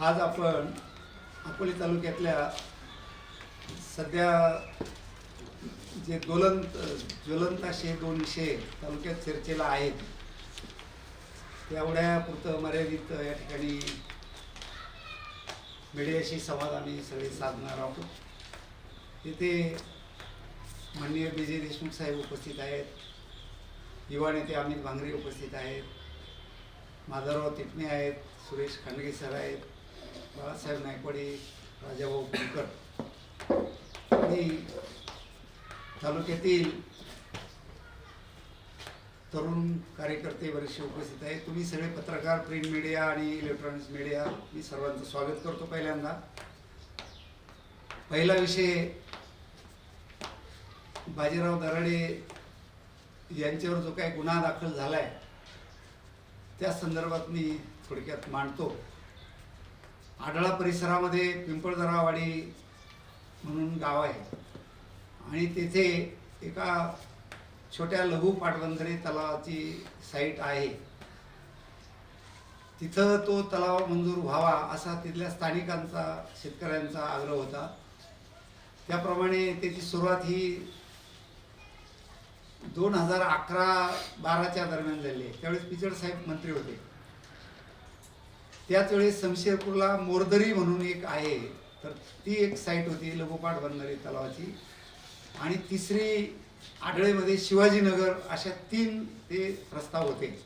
आज आपण अकोले तालुक्यातल्या सध्या जे ज्वलंत ज्वलंत असे दोन विषय तालुक्यात चर्चेला आहेत. तेवढ्यापुरतं मर्यादित या ठिकाणी मीडियाशी संवाद आम्ही सगळे साधणार आहोत. तिथे माननीय विजय जे देशमुख साहेब उपस्थित आहेत. युवा नेते अमित भांगरे उपस्थित आहेत. माधवराव तिटणे आहेत. सुरेश खांडगे सर आहेत. बाळासाहेब नायकवाडे राजाभाऊ कुलकर आणि तालुक्यातील तरुण कार्यकर्ते बरेचसे उपस्थित आहेत. तुम्ही सगळे पत्रकार प्रिंट मीडिया आणि इलेक्ट्रॉनिक्स मीडिया मी सर्वांचं स्वागत करतो पहिल्यांदा. पहिला विषय बाजीराव दराडे यांच्यावर जो काही गुन्हा दाखल झाला आहे त्या संदर्भात मी थोडक्यात मांडतो. आढळा परिसरामध्ये पिंपळदरावाडी म्हणून गाव आहे. आणि तेथे एका छोट्या लघु पाटबंधारे तलावाची साईट आहे. तिथं तो तलाव मंजूर व्हावा असा तिथल्या स्थानिकांचा शेतकऱ्यांचा आग्रह होता. त्याप्रमाणे त्याची सुरुवात ही दोन हजार अकरा बाराच्या दरम्यान झाली आहे. त्यावेळेस पिचड साहेब मंत्री होते. त्याच वेळेस शमशेरपूरला मोरदरी म्हणून एक आहे. तर ती एक साईट होती लघुपाठ बनणारी तलावाची. आणि तिसरी आढळेमध्ये शिवाजीनगर अशा तीन ते प्रस्ताव होते.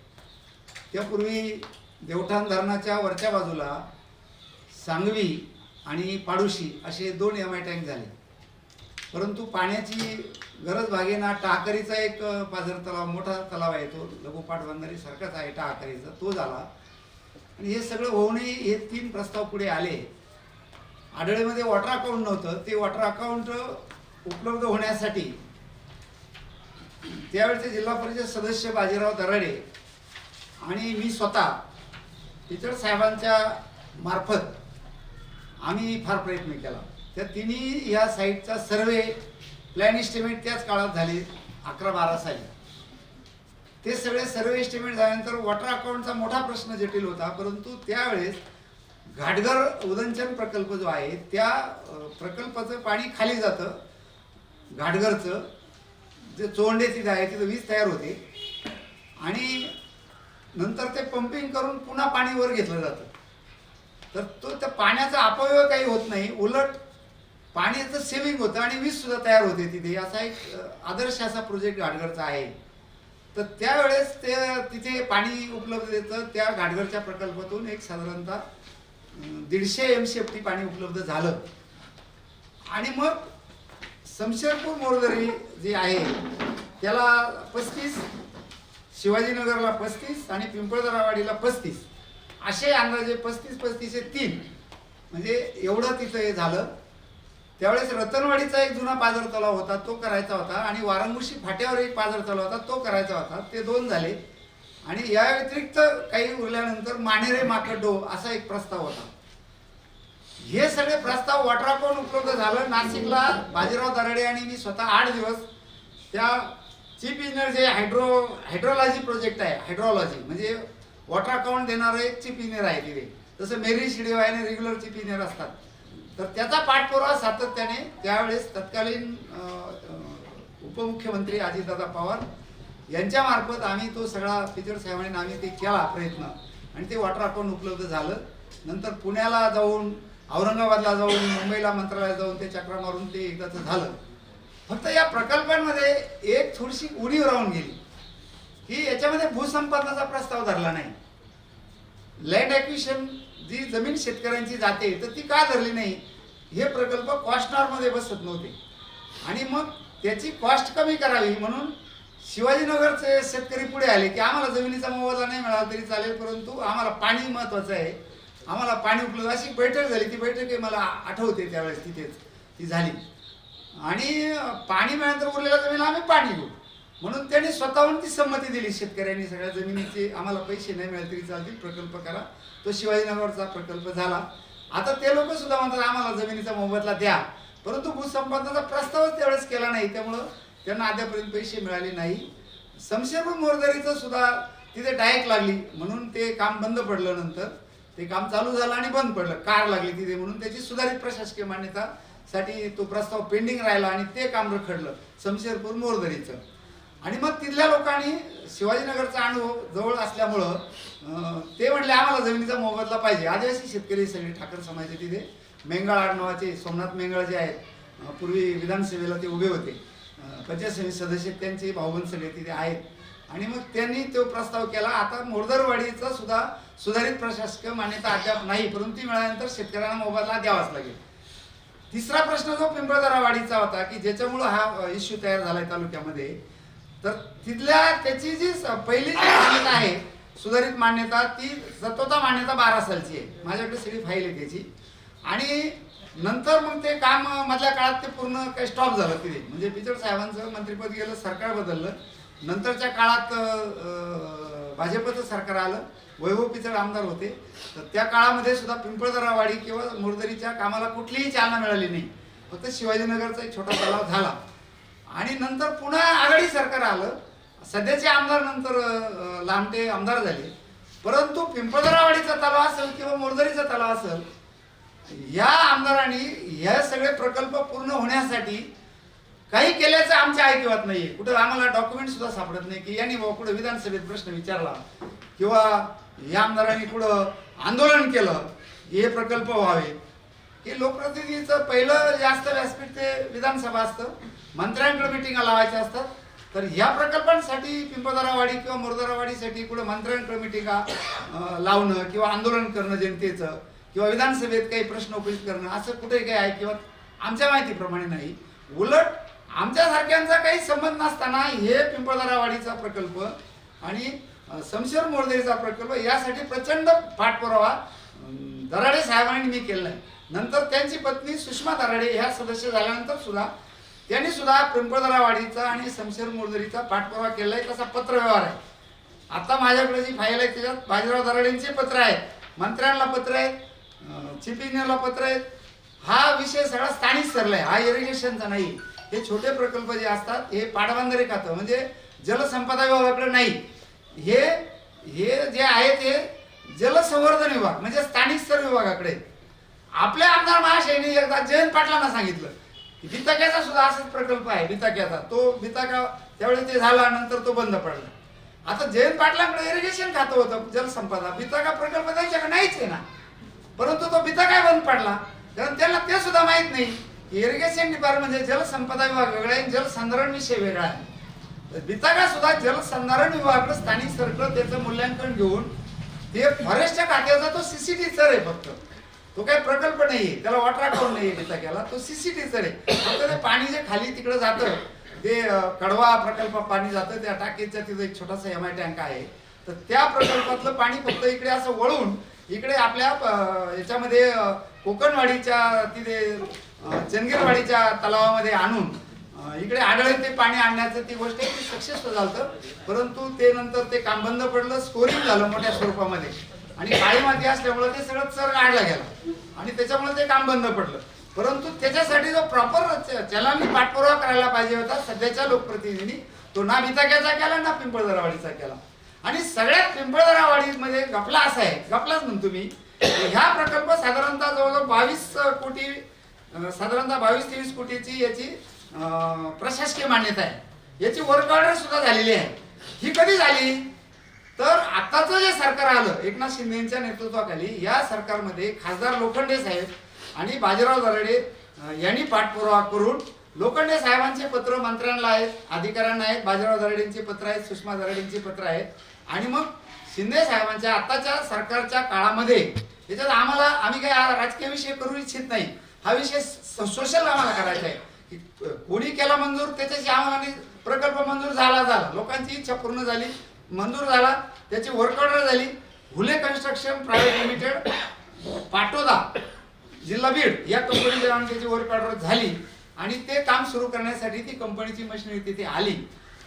त्यापूर्वी देवठाण धरणाच्या वरच्या बाजूला सांगवी आणि पाडोशी असे दोन एम आय टँक झाले. परंतु पाण्याची गरज भागेना टाकरीचा एक पाझर तलाव मोठा तलाव आहे तो. लघुपाठ बंधारी सारखाच आहे टाकरीचा. तो झाला. आणि हे सगळं होऊनही हे तीन प्रस्ताव पुढे आले. आढळेमध्ये वॉटर अकाउंट नव्हतं. ते वॉटर अकाउंट उपलब्ध होण्यासाठी त्यावेळेचे जिल्हा परिषद सदस्य बाजीराव दराडे आणि मी स्वतः इतर साहेबांच्या मार्फत आम्ही फार प्रयत्न केला. त्या तिन्ही या साईटचा सर्वे प्लॅन इस्टिमेट त्याच काळात झाले अकरा बारा साली. ते सगळे सर्वे एस्टिमेट झाल्यानंतर वॉटर अकाउंटचा मोठा प्रश्न जटिल होता. परंतु त्यावेळेस घाटघर उदंचन प्रकल्प जो आहे त्या प्रकल्पाचं पाणी खाली जातं. घाटघरचं. जे चोंडे तिथे आहे तिथं वीज तयार होते. आणि नंतर ते पंपिंग करून पुन्हा पाणी वर घेतलं जातं. तर तो त्या पाण्याचा अपव्यय काही होत नाही. उलट पाण्याचं सेव्हिंग होतं आणि वीजसुद्धा तयार होते तिथे. असा एक आदर्श असा प्रोजेक्ट घाटघरचा आहे. तर त्यावेळेस ते तिथे पाणी उपलब्ध येतं त्या घाटघरच्या प्रकल्पातून एक साधारणतः दीडशे एम सी एफ टी पाणी उपलब्ध झालं. आणि मग शमशेरपूर मोरदरी जे आहे त्याला पस्तीस शिवाजीनगरला पस्तीस आणि पिंपळदरावाडीला पस्तीस. असे अंदाजे पस्तीस पस्तीस हे तीन. म्हणजे एवढं तिथं हे झालं. त्यावेळेस रतनवाडीचा एक जुना पाजर तलाव होता तो करायचा होता आणि वारंगुशी फाट्यावर एक पाझर तलाव होता तो करायचा होता. ते दोन झाले. आणि या व्यतिरिक्त काही उरल्यानंतर मानेरे माकडो असा एक प्रस्ताव होता. हे सगळे प्रस्ताव वॉटर उपलब्ध झालं. नाशिकला बाजीराव दराडे आणि मी स्वतः आठ दिवस त्या चीफ इंजिनियर जे हायड्रो हायड्रोलॉजी प्रोजेक्ट आहे हायड्रोलॉजी म्हणजे वॉटर अकाउंट देणारं एक चीफ इंजिनियर आहे तिथे. जसं मेरी शिडेव आणि रेग्युलर चीफ इंजिनियर असतात. तर त्याचा पाठपुरावा सातत्याने त्यावेळेस तत्कालीन उपमुख्यमंत्री अजितदादा पवार यांच्या मार्फत आम्ही तो सगळा टीचर साहेबांनी आम्ही ते केला प्रयत्न. आणि ते वॉटर अकाउंट उपलब्ध झालं. नंतर पुण्याला जाऊन औरंगाबादला जाऊन मुंबईला मंत्रालयात जाऊन ते चक्रा मारून ते एकदाचं झालं. फक्त या प्रकल्पांमध्ये एक थोडीशी उडीव राहून गेली. की याच्यामध्ये भूसंपादनाचा प्रस्ताव धरला नाही. लँड ॲक्विशन जी जमीन शेतकऱ्यांची जाते तर ती का धरली नाही? हे प्रकल्प कॉस्टनॉरमध्ये बसत नव्हते. आणि मग त्याची कॉस्ट कमी करावी म्हणून शिवाजीनगरचे शेतकरी पुढे आले की आम्हाला जमिनीचा मोबदला नाही मिळाला तरी चालेल परंतु आम्हाला पाणी महत्त्वाचं आहे. आम्हाला पाणी उपलब्ध अशी बैठक झाली. ती बैठक मला आठवते त्यावेळेस तिथेच. ती झाली. आणि पाणी मिळाल्यानंतर उरलेल्या जमीन आम्ही पाणी घेऊ. म्हणून त्यांनी स्वतःहून ती संमती दिली शेतकऱ्यांनी सगळ्या जमिनीचे आम्हाला पैसे नाही मिळाले तरी चालतील प्रकल्प करा. तो शिवाजीनगरचा प्रकल्प झाला. आता ते लोक सुद्धा म्हणतात आम्हाला जमिनीचा मोबदला द्या. परंतु भूसंपादनाचा प्रस्तावच त्यावेळेस केला नाही. त्यामुळं त्यांना अद्यापर्यंत पैसे मिळाले नाही. समशेरपूर मोरदरीचं सुद्धा तिथे डायक लागली. म्हणून ते काम बंद पडलं नंतर. ते काम चालू झालं आणि बंद पडलं. कार लागली तिथे म्हणून त्याची सुधारित प्रशासकीय मान्यता साठी तो प्रस्ताव पेंडिंग राहिला आणि ते काम रखडलं. शमशेरपूर मोरदरीचं. आणि मग तिथल्या लोकांनी शिवाजीनगरचा अनुभव जवळ असल्यामुळं ते म्हणले आम्हाला जमिनीचा मोबदला पाहिजे. आदिवासी शेतकरी सगळे ठाकर समाजाचे तिथे. मेंगाळ आडनावाचे सोमनाथ मेंगाळ जे आहेत पूर्वी विधानसभेला ते उभे होते. पंचायत समिती सदस्य त्यांचे भाऊबंद सगळे तिथे आहेत. आणि मग त्यांनी तो प्रस्ताव केला. आता मोरदरवाडीचा सुद्धा सुधारित प्रशासकीय मान्यता अद्याप नाही परंतु मिळाल्यानंतर शेतकऱ्यांना मोबदला द्यावाच लागेल. तिसरा प्रश्न जो पिंपळदरावाडीचा होता की ज्याच्यामुळं हा इश्यू तयार झालाय तालुक्यामध्ये तर तिथल्या त्याची जी स- पहिली जी मान्यता आहे सुधारित मान्यता ती सत्वता मान्यता बारा सालची आहे. माझ्याकडे सगळी फाईल आहे त्याची. आणि नंतर मग ते काम मधल्या काळात ते पूर्ण काही स्टॉप झालं तिथे. म्हणजे पिचड साहेबांचं मंत्रिपद गेलं सरकार बदललं. नंतरच्या काळात भाजपचं सरकार आलं. वैभव पिचड आमदार होते. तर त्या काळामध्ये सुद्धा पिंपळदरावाडी किंवा मुरदरीच्या कामाला कुठलीही चालना मिळाली नाही. फक्त शिवाजीनगरचा एक छोटा तलाव झाला. आणि नंतर पुन्हा आघाडी सरकार आलं. सध्याचे आमदार नंतर लांबते आमदार झाले. परंतु पिंपळदरावाडीचा तलाव असेल किंवा मोरदरीचा तलाव असेल या आमदारांनी हे सगळे प्रकल्प पूर्ण होण्यासाठी काही केल्याचं आमच्या ऐकिवात नाही कुठं आम्हाला डॉक्युमेंट सुद्धा सापडत नाही की यांनी बाबा कुठं विधानसभेत प्रश्न विचारला किंवा या आमदारांनी कुठं आंदोलन केलं हे प्रकल्प व्हावे. हे लोकप्रतिनिधीचं पहिलं जास्त व्यासपीठ ते विधानसभा असतं. मंत्र्यांकडे मिटिंगा लावायच्या असतात. तर या प्रकल्पांसाठी पिंपळदरावाडी किंवा मुरदरावाडीसाठी कुठं मंत्र्यांकडे मिटिंगा लावणं किंवा आंदोलन करणं जनतेचं किंवा विधानसभेत काही प्रश्न उपस्थित करणं असं कुठे काही आहे किंवा आमच्या माहितीप्रमाणे नाही. उलट आमच्यासारख्यांचा काही संबंध नसताना हे पिंपळदारावाडीचा प्रकल्प आणि समशेर मोरदेचा प्रकल्प यासाठी प्रचंड पाठपुरावा दराडे साहेबांनी मी केलेला आहे नंतर त्यांची पत्नी सुषमा दराडे ह्या सदस्य झाल्यानंतर सुद्धा त्यांनी सुद्धा पिंपळदरावाडीचा आणि शमशेर मोरदरीचा पाठपुरावा केला. आहे तसा पत्रव्यवहार आहे. आता माझ्याकडे जी फाईल आहे त्याच्यात बाजीराव दराडेंचे पत्र आहेत मंत्र्यांना पत्र आहेत चीफ इंजिनियरला पत्र आहेत हा विषय सगळा स्थानिक सरला आहे. हा इरिगेशनचा नाही. हे छोटे प्रकल्प जे असतात हे पाटबंधारे खातं म्हणजे जलसंपदा विभागाकडे नाही. हे हे जे आहे ते जलसंवर्धन विभाग म्हणजे स्थानिक स्तर विभागाकडे. आपल्या आमदार महाशयनी एकदा जयंत पाटलांना सांगितलं. बिताक्याचा सुद्धा असाच प्रकल्प आहे बिताक्याचा तो बिताका त्यावेळी ते झाला नंतर तो बंद पडला. आता जयंत पाटलांकडे इरिगेशन खातं होतं जलसंपदा. बिताका प्रकल्प त्यांच्याकडे नाहीच आहे ना. परंतु तो बिताका बंद पडला. कारण त्यांना ते सुद्धा माहीत नाही इरिगेशन डिपार्टमेंट हे जलसंपदा विभाग वेगळा आहे जलसंधारण विषय वेगळा आहे. बिताका सुद्धा जलसंधारण विभागाकडे स्थानिक सरकार त्याचं मूल्यांकन घेऊन ते फॉरेस्टच्या खात्याचा तो सीसीटी सर आहे फक्त. तो काही प्रकल्प नाहीये त्याला वॉटर अकाउंट नाहीये बिताक्याला तो सीसीटी आहे. फक्त ते पाणी जे खाली तिकडे जातं ते कडवा प्रकल्प पाणी जातं त्या टाकीचा तिथं एक छोटासा एम आय टँक आहे. तर त्या प्रकल्पातलं पाणी फक्त इकडे असं वळून इकडे आपल्या याच्यामध्ये कोकणवाडीच्या तिथे अं, चंदगीरवाडीच्या तलावामध्ये आणून इकडे आढळे ते पाणी आणण्याचं ती गोष्ट सक्सेसफुल झालं परंतु ते नंतर ते काम बंद पडलं स्कोरिंग झालं मोठ्या स्वरूपामध्ये. आणि काळी माती असल्यामुळे ते सगळं चर काढला गेला. आणि त्याच्यामुळे ते काम बंद पडलं. परंतु त्याच्यासाठी जो प्रॉपर चलांनी पाठपुरावा करायला पाहिजे होता सध्याच्या लोकप्रतिनिधींनी तो ना बिताक्याचा केला ना पिंपळदरावाडीचा केला. आणि सगळ्यात पिंपळदरावाडीमध्ये गपला असा आहे. गपलाच म्हणतो मी. ह्या प्रकल्प साधारणतः जवळजवळ बावीस कोटी साधारणतः बावीस तेवीस कोटीची याची प्रशासकीय मान्यता आहे. याची वर्क ऑर्डर सुद्धा झालेली आहे. ही कधी झाली? तर आताचं जे सरकार आलं एकनाथ शिंदेच्या नेतृत्वाखाली या सरकारमध्ये खासदार लोखंडे साहेब आणि बाजीराव दराडे यांनी पाठपुरावा करून लोखंडे साहेबांचे पत्र मंत्र्यांना आहेत अधिकाऱ्यांना आहेत बाजीराव दराडेंचे पत्र आहेत सुषमा दराडेंचे पत्र आहेत. आणि मग शिंदे साहेबांच्या आताच्या सरकारच्या काळामध्ये याच्यात आम्हाला आम्ही काय राजकीय विषय करू इच्छित नाही. हा विषय सोशल आम्हाला करायचा आहे. की कोणी केला मंजूर त्याच्याशी आम्हाला प्रकल्प मंजूर झाला झाला. लोकांची इच्छा पूर्ण झाली. मंजूर झाला त्याची वर्क ऑर्डर झाली. Hule construction private limited Patoda जिल्हा बीड या कंपनीच्या नावाने त्याची वर्क ऑर्डर झाली. आणि ते काम सुरू करण्यासाठी ती कंपनीची मशिनरी तिथे आली.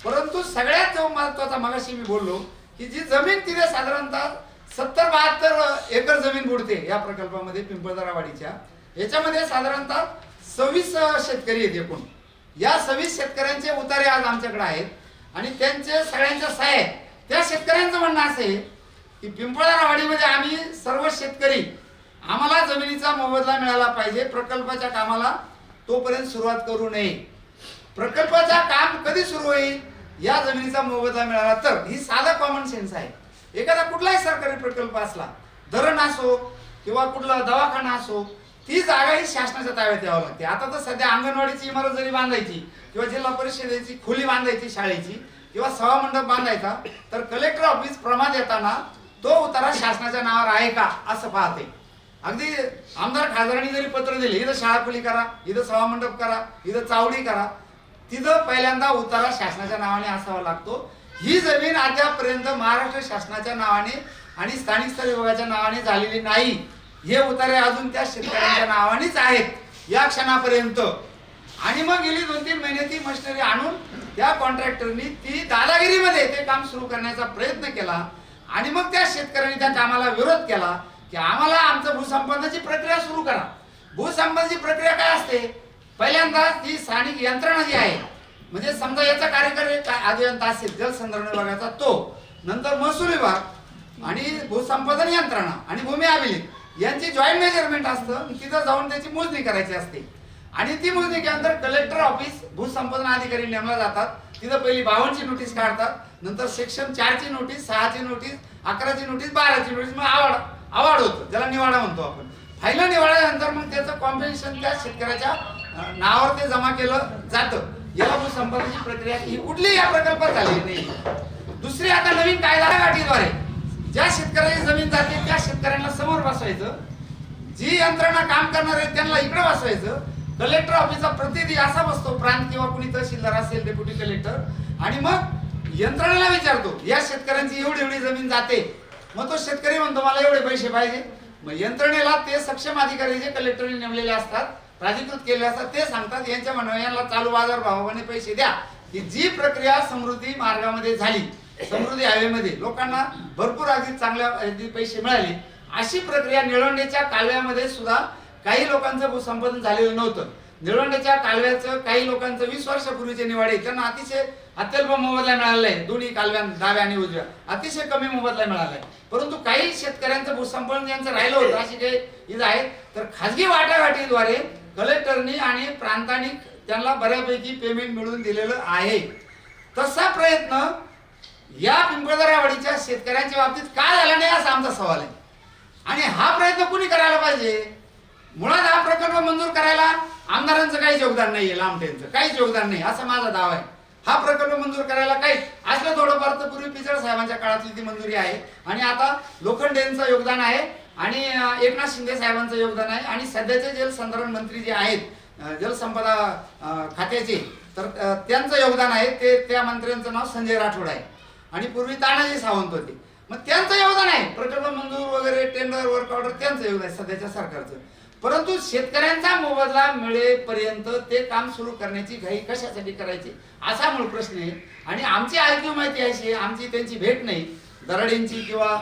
परंतु सगळ्यात जो महत्त्वाचा मगाशी मी बोललो की जी जमीन तिथे साधारणतः सत्तर बहात्तर एकर जमीन बुडते या प्रकल्पामध्ये पिंपळदरावाडीच्या. याच्यामध्ये साधारणतः सव्वीस शेतकरी आहेत एकूण. या सव्वीस शेतकऱ्यांचे उतारे आज आमच्याकडे आहेत. आणि त्यांचे सगळ्यांच्या सह्या त्या शेतकऱ्यांचं म्हणणं असं आहे की पिंपळारावाडीमध्ये आम्ही सर्व शेतकरी आम्हाला जमिनीचा मोबदला मिळाला पाहिजे प्रकल्पाच्या कामाला तोपर्यंत सुरुवात करू नये. प्रकल्पाचा काम कधी सुरू होईल या जमिनीचा मोबदला मिळाला तर. ही साधा कॉमन सेन्स आहे. एखादा कुठलाही सरकारी प्रकल्प असला धरण असो किंवा कुठला दवाखाना असो ती जागा ही शासनाच्या ताब्यात यावं लागते. आता तर सध्या अंगणवाडीची इमारत जरी बांधायची किंवा जिल्हा परिषदेची खोली बांधायची शाळेची किंवा सभा मंडप बांधायचा तर कलेक्टर ऑफिस प्रमाण देताना तो उतारा शासनाच्या नावावर आहे का असं पाहते. अगदी आमदार खासदारांनी जरी पत्र दिले इथं शाळा खुली करा इथं सभा मंडप करा इथं चावडी करा तिथं पहिल्यांदा उतारा शासनाच्या नावाने असावा लागतो. ही जमीन अद्यापर्यंत महाराष्ट्र शासनाच्या नावाने आणि स्थानिक स्तर विभागाच्या नावाने झालेली नाही. हे उतारे अजून त्या शेतकऱ्यांच्या नावानेच आहेत या क्षणापर्यंत. आणि मग गेली दोन तीन महिने ती मशिनरी आणून त्या कॉन्ट्रॅक्टरनी ती दादागिरीमध्ये ते काम सुरू करण्याचा प्रयत्न केला आणि मग त्या शेतकऱ्यांनी त्या कामाला विरोध केला की आम्हाला आमचं भूसंपादनाची प्रक्रिया सुरू करा. भूसंपादनाची प्रक्रिया काय असते? पहिल्यांदा ती स्थानिक यंत्रणा जी आहे म्हणजे समजा याचा कार्यकारी काय अभियंता असेल जलसंधारण विभागाचा तो नंतर महसूल विभाग आणि भूसंपादन यंत्रणा आणि भूमी अभिलेख यांची जॉईंट मेजरमेंट असतं तिथं जाऊन त्याची मोजणी करायची असते. आणि ती मोजणी केल्यानंतर कलेक्टर ऑफिस भूसंपादन अधिकारी नेमला जातात. तिथं पहिली बावनची नोटीस काढतात. नंतर सेक्शन चारची नोटीस सहाची नोटीस अकराची नोटीस बाराची नोटीस मग आवाड आवाड होतं. ज्याला निवाडा म्हणतो आपण. फायनल निवाड्यानंतर मग त्याचं कॉम्पेन्सेशन त्या शेतकऱ्याच्या नावावर ते जमा केलं जातं. याला भूसंपादनाची प्रक्रिया ही कुठलीही या प्रकल्पात झालेली नाही. दुसरी आता नवीन कायदा गाठीद्वारे ज्या शेतकऱ्याची जमीन जाते त्या शेतकऱ्यांना समोर बसवायचं. जी यंत्रणा काम करणार आहे त्यांना इकडे बसवायचं. कलेक्टर ऑफिसचा प्रतिनिधी असा बसतो प्रांत किंवा कुणी तहसीलदार असेल डेप्युटी कलेक्टर आणि मग यंत्रणेला विचारतो या शेतकऱ्यांची एवढी एवढी जमीन जाते. मग तो शेतकरी म्हणतो मला एवढे पैसे पाहिजे. मग यंत्रणेला ते सक्षम अधिकारी जे कलेक्टरने नेमलेले असतात प्राधिकृत केले असतात ते सांगतात यांच्या म्हणून यांना चालू बाजार भावाने पैसे द्या. की जी प्रक्रिया समृद्धी मार्गामध्ये झाली समृद्धी हायवेमध्ये लोकांना भरपूर अगदी चांगल्या पैसे मिळाले अशी प्रक्रिया निळवंडेच्या कालव्यामध्ये सुद्धा काही लोकांचं भूसंपादन झालेलं नव्हतं. निळवंडेच्या कालव्याचं काही लोकांचं वीस वर्षापूर्वीचे निवाडे त्यांना अतिशय अत्यल्प मोबदला मिळाला आहे. दोन्ही कालव्या डाव्या आणि उजव्या. अतिशय कमी मोबदला मिळाला आहे. परंतु काही शेतकऱ्यांचं भूसंपादन ज्यांचं राहिलं होतं अशी काही इथं आहे. तर खाजगी वाटाघाटीद्वारे कलेक्टरनी आणि प्रांतांनी त्यांना बऱ्यापैकी पेमेंट मिळवून दिलेलं आहे. तसा प्रयत्न या पिंपळदरावाडीच्या शेतकऱ्यांच्या बाबतीत का झाला नाही असा आमचा सवाल आहे. आणि हा प्रयत्न कुणी करायला पाहिजे? मुळात हा प्रकल्प मंजूर करायला आमदारांचं काहीच योगदान नाहीये लांबटेंचं काहीच योगदान नाही असा माझा दावा आहे. हा प्रकल्प मंजूर करायला काही असलं थोडंफार तर पूर्वी पिचड साहेबांच्या काळातली ती मंजुरी आहे. आणि आता लोखंडेंचं योगदान आहे आणि एकनाथ शिंदे साहेबांचं योगदान आहे. आणि सध्याचे जलसंधारण मंत्री जे आहेत जलसंपदा खात्याचे तर त्यांचं योगदान आहे. ते त्या मंत्र्यांचं नाव संजय राठोड आहे. आणि पूर्वी तानाजी सावंत होते. मग त्यांचं योगदान आहे. प्रकल्प मंजूर वगैरे टेंडर वर्क ऑर्डर त्यांचं योगदान आहे सध्याच्या सरकारचं. परंतु शेतकऱ्यांचा मोबदला मिळेपर्यंत ते काम सुरू करण्याची घाई कशासाठी करायची? असा मूळ प्रश्न आहे. आणि आमची ऐकू माहिती अशी आहे, आमची त्यांची भेट नाही. दराडेंची किंवा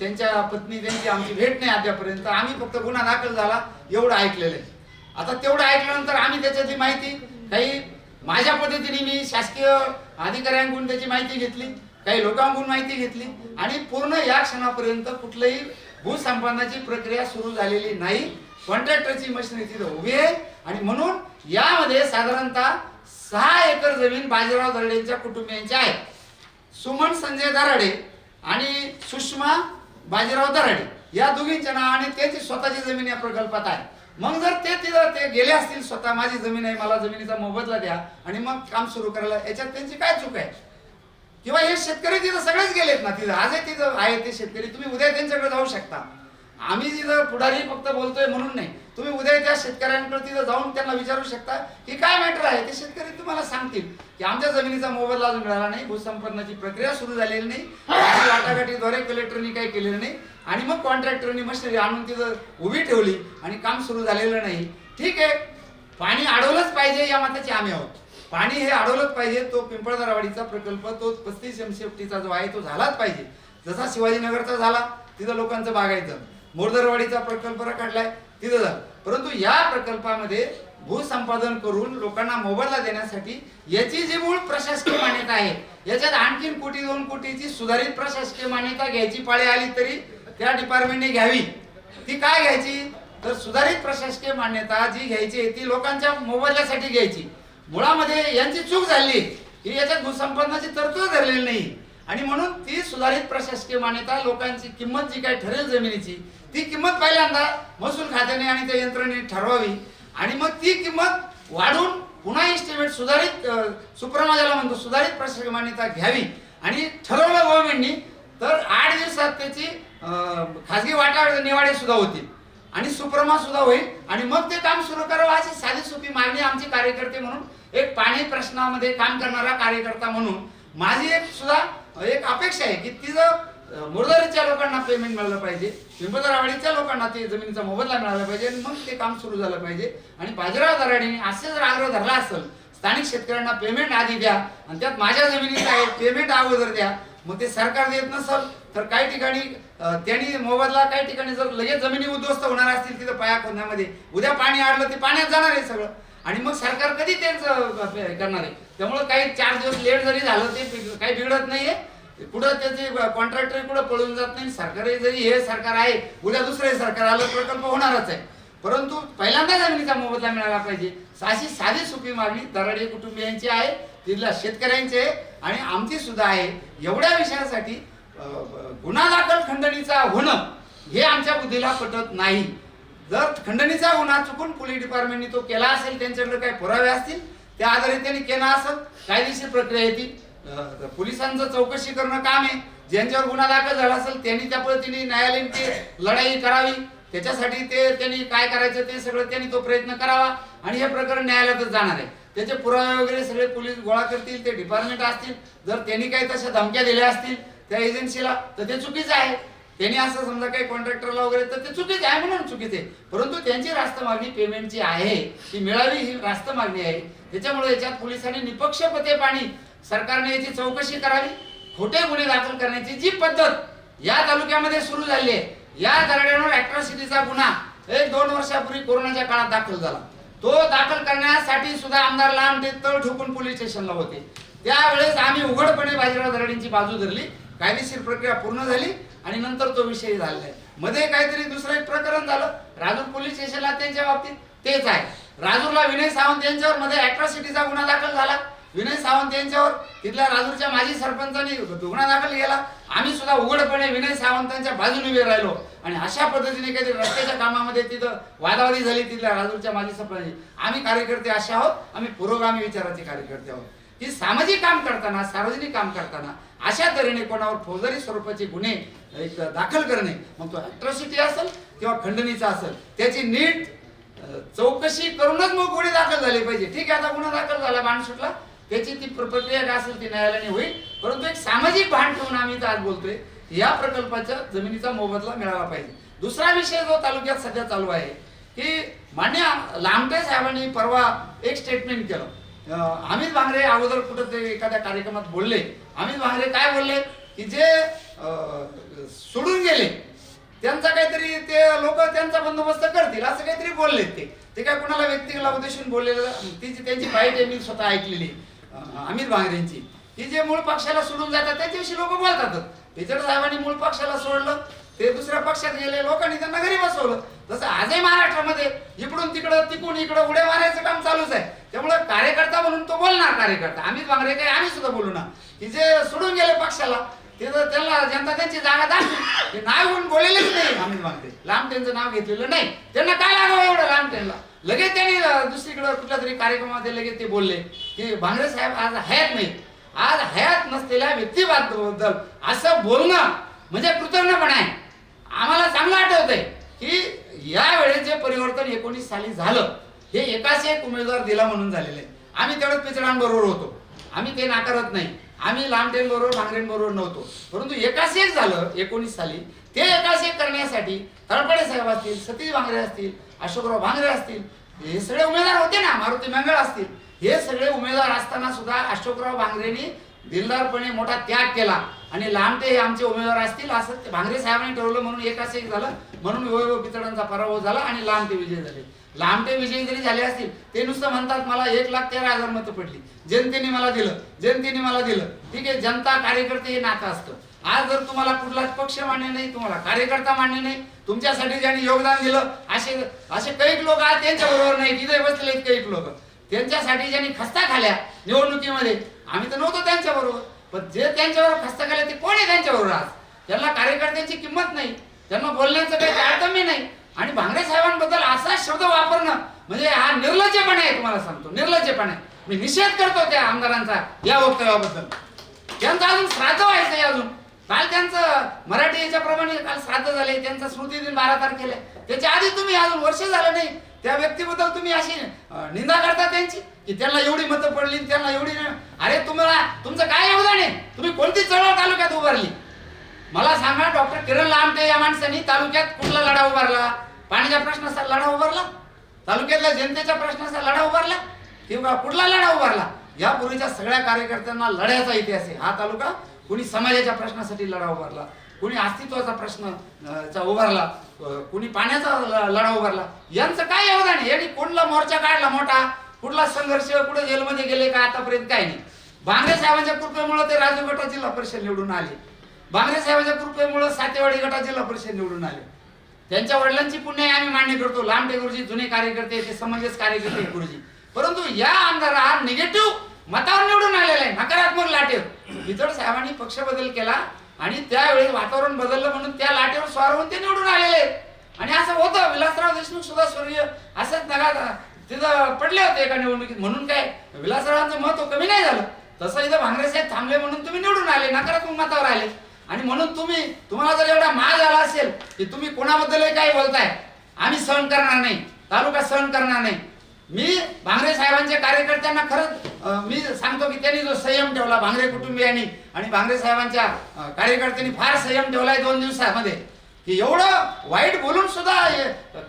त्यांच्या पत्नी त्यांची आमची भेट नाही अद्यापर्यंत आम्ही फक्त गुन्हा दाखल झाला एवढं ऐकलेलं आहे. आता तेवढं ऐकल्यानंतर आम्ही त्याच्याची माहिती काही माझ्या पद्धतीने मी शासकीय अधिकाऱ्यांकडून त्याची माहिती घेतली काही लोकांकडून माहिती घेतली आणि पूर्ण या क्षणापर्यंत कुठलंही भूसंपादनाची प्रक्रिया सुरू झालेली नाही. कॉन्ट्रॅक्टरची मशिनरी तिथं उभी आहे. आणि म्हणून यामध्ये साधारणतः सहा एकर जमीन बाजीराव दर्डेंच्या कुटुंबियांची आहे. सुमन संजय दराडे आणि सुषमा बाजीराव दराडे या दोघींच्या नावाने त्याची स्वतःची जमीन या प्रकल्पात आहे. मग जर ते तिथं ते गेले असतील स्वतः माझी जमीन आहे मला जमिनीचा मोबदला द्या आणि मग काम सुरू करायला याच्यात त्यांची काय चूक आहे? किंवा हे शेतकरी तिथं सगळेच गेलेत ना? तिथं आजही तिथं आहे ते शेतकरी तुम्ही उद्या त्यांच्याकडे जाऊ शकता. आम्ही तिथं पुढारी फक्त बोलतोय म्हणून नाही. तुम्ही उद्या त्या शेतकऱ्यांकडे तिथं जाऊन त्यांना विचारू शकता की काय मॅटर आहे? ते शेतकरी तुम्हाला सांगतील की आमच्या जमिनीचा मोबदला अजून मिळाला नाही भूसंपन्नाची प्रक्रिया सुरू झालेली नाही वाटाघाटीद्वारे कलेक्टरनी काही केलेलं नाही आणि मग कॉन्ट्रॅक्टरनी मशिनरी आणून तिथं उभी ठेवली आणि काम सुरू झालेलं नाही. ठीक आहे पाणी अडवलंच पाहिजे या मताचे आम्ही आहोत. पाणी हे अडवलंच पाहिजे तो पिंपळदरावाडीचा प्रकल्प तो पस्तीस एमसीएफटीचा जो आहे तो झालाच पाहिजे. जसा शिवाजीनगरचा झाला तिथं लोकांचं बागायचं. मोरदरवाडीचा प्रकल्प काढलाय तिथं झालं. परंतु या प्रकल्पामध्ये भूसंपादन करून लोकांना मोबदला देण्यासाठी याची जी मूळ प्रशासकीय मान्यता आहे याच्यात आणखीन कोटी दोन कोटीची सुधारित प्रशासकीय मान्यता घ्यायची पाळी आली तरी त्या डिपार्टमेंटने घ्यावी. ती काय घ्यायची? तर सुधारित प्रशासकीय मान्यता जी घ्यायची आहे ती लोकांच्या मोबदल्यासाठी घ्यायची. मुळामध्ये यांची चूक झाली की याच्यात भूसंपादनाची तरतूद धरलेली नाही. आणि म्हणून ती सुधारित प्रशासकीय मान्यता लोकांची किंमत जी काय ठरेल जमिनीची ती किंमत पहिल्यांदा महसूल खात्याने आणि त्या यंत्रणेने ठरवावी. आणि मग ती किंमत वाढवून पुन्हा एस्टिमेट सुधारित सुप्रमा ज्याला म्हणतो सुधारित प्रशासकीय मान्यता घ्यावी. आणि ठरवलं गव्हर्नमेंटनी तर आठ दिवसात त्याची खाजगी वाटा निवाडे सुद्धा होतील. आणि सुप्रमा सुद्धा होईल. आणि मग ते काम सुरू करावं अशी साधी सोपी मागणी आमची कार्यकर्ते म्हणून एक पाणी प्रश्नामध्ये काम करणारा कार्यकर्ता म्हणून माझी एक सुद्धा एक अपेक्षा आहे की तिचं मुरदारीच्या लोकांना पेमेंट मिळालं पाहिजे. पिंपळदरावाडीच्या लोकांना ते जमिनीचा मोबदला मिळाला पाहिजे आणि मग ते काम सुरू झालं पाहिजे. आणि बाजीराव दराडीने असे जर आग्रह धरला असेल स्थानिक शेतकऱ्यांना पेमेंट आधी द्या आणि त्यात माझ्या जमिनीचं आहे पेमेंट अगोदर द्या. मग ते सरकार देत नसल तर काही ठिकाणी त्यांनी मोबदला काही ठिकाणी जर लगेच जमिनी उद्ध्वस्त होणार असतील तिथं पाया खोदण्यामध्ये. उद्या पाणी आडलं ते पाण्यात जाणार आहे सगळं. आणि मग सरकार कधी त्यांचं करणार आहे? त्यामुळे काही चार दिवस लेट जरी झालं ते काही बिघडत नाहीये. पुढं त्याचे कॉन्ट्रॅक्टर कुठं पळून जात नाही. सरकारही जरी हे सरकार आहे उद्या दुसरे सरकार आलं प्रकल्प होणारच आहे. परंतु पहिल्यांदा जमिनीचा मोबदला मिळाला पाहिजे. अशी साधी सोपी मागणी दराडे कुटुंबियांची आहे तिथल्या शेतकऱ्यांची आहे आणि आमची सुद्धा आहे. एवढ्या विषयासाठी गुन्हा दाखल खंडणीचा होणं हे आमच्या बुद्धीला पटत नाही. जर खंडणीचा गुन्हा चुकून पोलीस डिपार्टमेंटने तो केला असेल त्यांच्याकडे काही पुरावे असतील त्या आधारे त्यांनी केला असेल कायदेशीर प्रक्रिया येतील. पोलिसांचं चौकशी करणं काम आहे. ज्यांच्यावर गुन्हा दाखल झाला असेल त्यांनी त्या पद्धतीने न्यायालयीन ती लढाई करावी. त्याच्यासाठी ते त्यांनी काय करायचं ते सगळं त्यांनी तो प्रयत्न करावा आणि हे प्रकरण न्यायालयातच जाणार आहे. त्याचे पुरावे वगैरे सगळे पोलीस गोळा करतील ते डिपार्टमेंट असतील. जर त्यांनी काही तशा धमक्या दिल्या असतील त्या एजन्सीला तर ते चुकीचं आहे. त्यांनी असं समजा काही कॉन्ट्रॅक्टरला वगैरे तर ते चुकीचे आहे म्हणून चुकीचे परंतु त्यांची रास्त मागणी पेमेंटची आहे. ती मिळावी ही रास्त मागणी आहे. त्याच्यामुळे याच्यात पोलिसांनी निपक्षपते पाणी सरकारने याची चौकशी करावी. खोटे गुन्हे दाखल करण्याची जी पद्धत या तालुक्यामध्ये सुरू झाली आहे या दराड्यांवर अॅट्रॉसिटीचा गुन्हा एक दोन वर्षापूर्वी कोरोनाच्या काळात दाखल झाला. तो दाखल करण्यासाठी सुद्धा आमदार लांब ते तळ ठोकून पोलीस स्टेशनला होते. त्यावेळेस आम्ही उघडपणे बाजीराव दराडींची बाजू धरली. कायदेशीर प्रक्रिया पूर्ण झाली आणि नंतर तो विषय झालेला आहे मध्ये काहीतरी दुसरं एक प्रकरण झालं. राजूर पोलीस स्टेशनला त्यांच्या बाबतीत तेच आहे. राजूरला विनय सावंत यांच्यावर मध्ये अॅट्रॉसिटीचा गुन्हा दाखल झाला. विनय सावंत यांच्यावर तिथल्या राजूरच्या माजी सरपंचांनी गुन्हा दाखल केला. आम्ही सुद्धा उघडपणे विनय सावंतांच्या बाजूने उभे राहिलो. आणि अशा पद्धतीने काहीतरी रस्त्याच्या कामामध्ये तिथं वादावादी झाली तिथल्या राजूरच्या माजी सरपंच आम्ही कार्यकर्ते असे आहोत आम्ही पुरोगामी विचाराचे कार्यकर्ते आहोत. की सामाजिक काम करताना सार्वजनिक काम करताना अशा तऱ्हेने कोणावर फौजदारी स्वरूपाचे गुन्हे एक दाखल करणे मग तो अॅट्रॉसिटी असेल किंवा खंडणीचा असेल त्याची नीट चौकशी करूनच मग गुन्हे दाखल झाले पाहिजे. ठीक आहे आता गुन्हा दाखल झाला बाण सुटला. त्याची ती प्रक्रिया काय असेल ती न्यायालयाने होईल. परंतु एक सामाजिक भान ठेवून आम्ही आज बोलतोय या प्रकल्पाच्या जमिनीचा मोबदला मिळाला पाहिजे. दुसरा विषय जो तालुक्यात सध्या चालू आहे की मान्य लांबटे साहेबांनी परवा एक स्टेटमेंट केलं. अमित भांगरे अगोदर कुठं ते एखाद्या कार्यक्रमात बोलले. अमित भांगरे काय बोलले? की जे सोडून गेले त्यांचा काहीतरी ते लोक त्यांचा बंदोबस्त करतील असं काहीतरी बोलले ते. ते काय कुणाला व्यक्तीला उद्देशून बोललेलं? ती त्यांची बाईट आहे मी स्वतः ऐकलेली अमित भांगरेंची ती जे मूळ पक्षाला सोडून जातात त्याच्याविषयी लोक बोलतात. टीचर साहेबांनी मूळ पक्षाला सोडलं ते दुसऱ्या पक्षात गेले लोकांनी त्यांना घरी बसवलं. तसं आजही महाराष्ट्रामध्ये इकडून तिकडं तिकडून इकडं उड्या मारायचं काम चालूच आहे. त्यामुळे कार्यकर्ता म्हणून तो बोलणार कार्यकर्ता. अमित भांगरे काय आम्ही सुद्धा बोलू ना. की जे सोडून गेले पक्षाला ते तर त्यांना जनता त्यांची जागा दाखवली ते नाव घेऊन बोललेलेच नाही अमित भांगरे लांब त्यांचं नाव घेतलेलं नाही. त्यांना काय लागावं एवढं लांब त्यांना? लगेच त्यांनी दुसरीकडं कुठल्या तरी कार्यक्रमामध्ये लगेच ते बोलले की भांगरे साहेब आज हयात नाही. आज हयात नसलेल्या व्यक्तिबद्दल असं बोलणं म्हणजे कृतज्ञपणा आहे. आम्हाला चांगलं आठवतंय की या जे परिवर्तन एकोणीस साली झालं. हे एकाच एक उमेदवार दिला म्हणून झालेलं आहे. आम्ही तेवढंच पिचडांबरोबर होतो. आम्ही ते नाकारत नाही. आम्ही लांबटेंबरोबर भांगरेंबरोबर नव्हतो. परंतु एकाच एक झालं एकोणीस साली. ते एकाच एक करण्यासाठी तळपडे साहेब असतील सतीश भांगरे असतील अशोकराव भांगरे असतील. हे सगळे उमेदवार होते ना मारुती मंगळ असतील. हे सगळे उमेदवार असताना सुद्धा अशोकराव भांगरेंनी दिलदारपणे मोठा त्याग केला. आणि लांबटे हे आमचे उमेदवार असतील असं ते भांगरे साहेबांनी ठरवलं म्हणून एकाच एक झालं. म्हणून वैभव पितळांचा पराभव झाला आणि लांबते विजय झाले. लांबटे विजयी जरी झाले असतील ते नुसतं म्हणतात मला एक लाख तेरा हजार मतं पडली. जनतेने मला दिलं जनतेने मला दिलं. ठीक आहे जनता कार्यकर्ते हे नातं असतं. आज जर तुम्हाला कुठलाच पक्ष मान्य नाही तुम्हाला कार्यकर्ता मान्य नाही तुमच्यासाठी ज्यांनी योगदान दिलं असे असे कैक लोक आज त्यांच्या बरोबर नाही तिथे बसलेले कैक लोक. त्यांच्यासाठी ज्यांनी खस्ता खाल्या निवडणुकीमध्ये आम्ही तर नव्हतो त्यांच्या बरोबर. पण जे त्यांच्यावर खस्ता खाल्या ते कोण आहे त्यांच्याबरोबर आज? त्यांना कार्यकर्त्यांची किंमत नाही. त्यांना बोलण्याचं काही तारतम्य नाही. आणि भांगरे साहेबांबद्दल असा शब्द वापरणं म्हणजे हा निर्लज्जपणा आहे तुम्हाला सांगतो. निर्लज्जपणा आहे. मी निषेध करतो त्या आमदारांचा या वक्तव्याबद्दल. त्यांचा अजून श्राद्ध व्हायचं अजून. काल त्यांचं मराठी याच्याप्रमाणे काल श्राद्ध झाले त्यांचा स्मृती दिन बारा तारखेला. आहे. त्याच्या आधी तुम्ही अजून वर्ष झालं नाही. त्या व्यक्तीबद्दल तुम्ही अशी निंदा करता त्यांची? की त्यांना एवढी मतं पडली त्यांना एवढी अरे तुम्हाला तुमचं काय योगदान आहे? तुम्ही कोणती चळवळ तालुक्यात उभारली? मला सांगा डॉक्टर किरण लामटे या माणसांनी तालुक्यात कुठला लढा उभारला? पाण्याच्या प्रश्नाचा लढा उभारला? तालुक्यातल्या जनतेच्या प्रश्नाचा लढा उभारला? किंवा कुठला लढा उभारला? यापूर्वीच्या सगळ्या कार्यकर्त्यांना लढ्याचा इतिहास आहे. हा तालुका कुणी समाजाच्या प्रश्नासाठी लढा उभारला कुणी अस्तित्वाचा प्रश्न चा उभारला कुणी पाण्याचा लढा उभारला यांचं काय योगदान आहे? यांनी कुठला मोर्चा काढला मोठा? कुठला संघर्ष कुठे जेलमध्ये गेले का आतापर्यंत काय नाही. बांगरे साहेबांच्या कृपेमुळे ते राजू गटा जिल्हा परिषद निवडून आले. बांगरे साहेबांच्या कृपेमुळे सातेवाडी गटा जिल्हा परिषद निवडून आले. त्यांच्या वडिलांची पुण्य आम्ही मान्य करतो. लांबटे गुरुजी जुने कार्यकर्ते ते समंजस कार्यकर्ते गुरुजी. परंतु या आमदार निगेटिव्ह मतावर निवडून आलेला आहे. नकारात्मक लाटेवर. विजड साहेबांनी पक्ष बदल केला आणि त्यावेळी वातावरण बदललं म्हणून त्या लाटेवर स्वार होऊन ते निवडून आलेले आहेत. आणि असं होतं. विलासराव देशमुख सुद्धा स्वर्गीय असंच नका तिथं पडले होते एका निवडणुकीत. म्हणून काय विलासरावांचं महत्त्व हो कमी नाही झालं. तसं इथं भांगरे साहेब थांबले म्हणून तुम्ही निवडून आले नकारात्मक मतावर आले. आणि म्हणून तुम्ही तुम्हाला जर एवढा माज आला असेल की तुम्ही कोणाबद्दल काय बोलताय आम्ही सहन करणार नाही. तालुका सहन करणार नाही. मी भांगरे साहेबांच्या कार्यकर्त्यांना खरंच मी सांगतो की त्यांनी जो संयम ठेवला भांगरे कुटुंबियांनी आणि भांगरे साहेबांच्या कार्यकर्त्यांनी फार संयम ठेवलाय दोन दिवसामध्ये की एवढं वाईट बोलून सुद्धा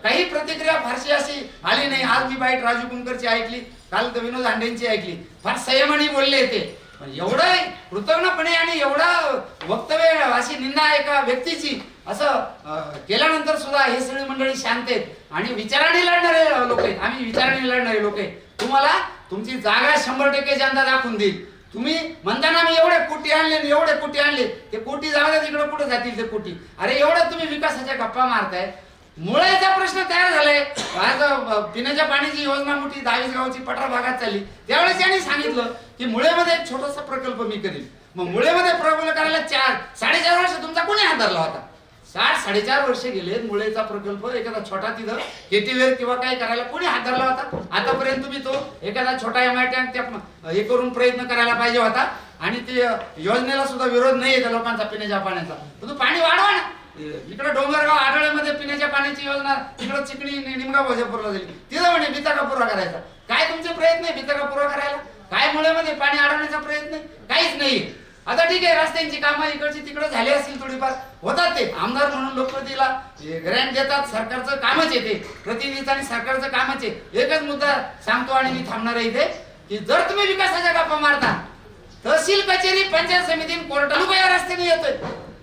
काही प्रतिक्रिया फारशी अशी आली नाही. आज मी बाईट राजू कुंकरची ऐकली काल तर विनोद हांडेंची ऐकली. फार संयमाने बोलले ते. पण एवढं कृतज्ञपणे आणि एवढं वक्तव्य अशी निंदा एका व्यक्तीची असं केल्यानंतर सुद्धा हे सगळी मंडळी शांत आहेत. आणि विचाराने लढणारे लोक आहेत. आम्ही विचाराने लढणारे लोक आहे तुम्हाला तुमची जागा शंभर टक्के जनता दाखवून देईल. तुम्ही म्हणताना मी एवढे कोटी आणले आणि एवढे कोटी आणले ते कोटी जागा तिकडे कुठे जातील ते कोटी? अरे एवढं तुम्ही विकासाच्या गप्पा मारताय. मुळाचा प्रश्न तयार झालाय. आज पिण्याच्या पाण्याची योजना मोठी दहावीस गावची पठार भागात चालली. त्यावेळेस त्यांनी सांगितलं की मुळेमध्ये एक छोटासा प्रकल्प मी करीन. मग मुळेमध्ये प्रकल्प करायला चार साडेचार वर्ष तुमचा कोणी हात धरला होता? साठ साडेचार वर्ष गेले मुळेचा प्रकल्प एखादा छोटा तिथं केटीवेर किंवा काय करायला कोणी हात धरला होता? आतापर्यंत तुम्ही तो एखादा छोटा एम आय टँक त्या हे करून प्रयत्न करायला पाहिजे होता. आणि ते योजनेला सुद्धा विरोध नाही त्या लोकांचा पिण्याच्या पाण्याचा. पण तू पाणी वाढवा ना. इकडे डोंगरगाव आढळमध्ये पिण्याच्या पाण्याची योजना तिकडे चिकणी निमगाव भोजापूरला झाली तिथं म्हणे बिताका पुरा करायचा. काय तुमचे प्रयत्न आहे बिताका पुरा करायला? काय मुळेमध्ये पाणी अडवण्याचा प्रयत्न आहे? काहीच नाही आता ठीक आहे रस्त्यांची कामं इकडची तिकडे झाले असतील थोडीफार. होतात ते. आमदार म्हणून लोकप्रतिला ग्रँट देतात सरकारचं कामच येते प्रतिनिधीचं आणि सरकारचं कामच आहे. एकच मुद्दा सांगतो आणि मी थांबणार आहे इथे की जर तुम्ही विकासाच्या गप्पा मारता तहसील कचेरी पंचायत समिती कोर्ट या रस्त्याने येतोय.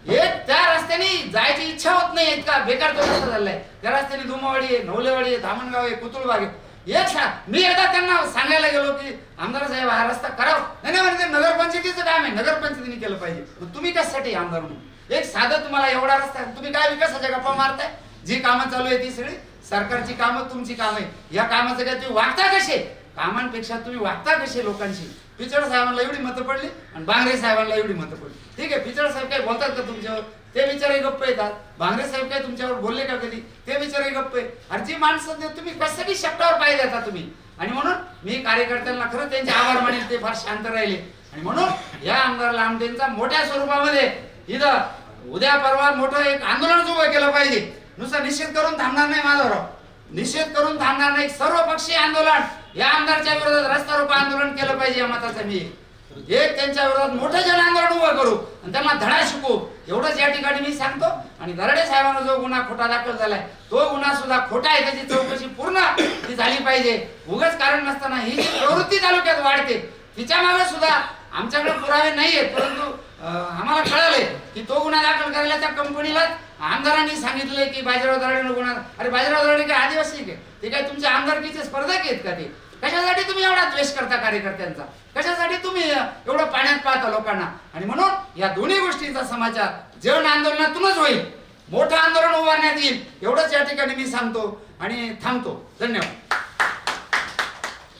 हे त्या रस्त्याने जायची इच्छा होत नाही. इतका बेकार तो रस्ता झालाय. त्या रस्त्याने धुमावाडी आहे नवलेवाडी आहे धामणगाव आहे कुतुळबाग आहे. एक सा मी एकदा त्यांना सांगायला गेलो की आमदार साहेब हा रस्ता करावा. नाही नाही म्हणजे नगरपंचायतीचं काम आहे. नगरपंचायतीने केलं पाहिजे. तुम्ही कशासाठी आमदार म्हणून? एक साधं तुम्हाला एवढा रस्ता तुम्ही काय विकासाच्या गप्पा मारताय? जी कामं चालू आहे ती सगळी सरकारची कामं तुमची कामं आहे या कामाचं काय तुम्ही वागता कसे? कामांपेक्षा तुम्ही वागता कसे लोकांशी? पिचड साहेबांना एवढी मतं पडली आणि बांगरे साहेबांना एवढी मतं पडली. ठीक आहे पिचड साहेब काय बोलतात का तुमच्यावर? ते विचारही गप्प येतात. बांगरे साहेब काय तुमच्यावर बोलले का कधी? ते विचारही गप्प आहे. अरे जी माणसं ते तुम्ही कशासाठी शब्दावर पाय देता तुम्ही? आणि म्हणून मी कार्यकर्त्यांना खरं त्यांचे आभार मानेल ते फार शांत राहिले. आणि म्हणून या आमदार लामटेंचा मोठ्या स्वरूपामध्ये इथं उद्या परवा मोठं एक आंदोलन उभं केलं पाहिजे. नुसतं निश्चित करून थांबणार नाही माधवराव निषेध करून थांबणार नाही. सर्व पक्षी आंदोलन या आमदारच्या विरोधात रस्ता रोको आंदोलन केलं पाहिजे या मताचं मी. एक त्यांच्या विरोधात मोठं जन आंदोलन उभं करू आणि त्यांना धडा शिकू. एवढंच या ठिकाणी मी सांगतो. आणि दरडे साहेबांना जो गुन्हा खोटा दाखल झालाय तो गुन्हा सुद्धा खोटा आहे. त्याची चौकशी पूर्ण ती झाली पाहिजे. उगाच कारण नसताना ही जी प्रवृत्ती तालुक्यात वाढते तिच्यामागे सुद्धा आमच्याकडे पुरावे नाहीये परंतु आम्हाला कळाले की तो गुन्हा दाखल करायला त्या कंपनीला आमदारांनी सांगितलंय की बाजीराव दराडे गुन्हा अरे बाजीराव दराडे काय आदिवासी काय ते काय तुमच्या आमदारकीचे स्पर्धक आहेत का ते? कशासाठी तुम्ही एवढा द्वेष करता कार्यकर्त्यांचा? कशासाठी तुम्ही एवढं पाण्यात पाहता लोकांना? आणि म्हणून या दोन्ही गोष्टींचा समाचार जन आंदोलनातूनच होईल. मोठं आंदोलन उभारण्यात येईल. एवढंच या ठिकाणी मी सांगतो आणि थांबतो. धन्यवाद.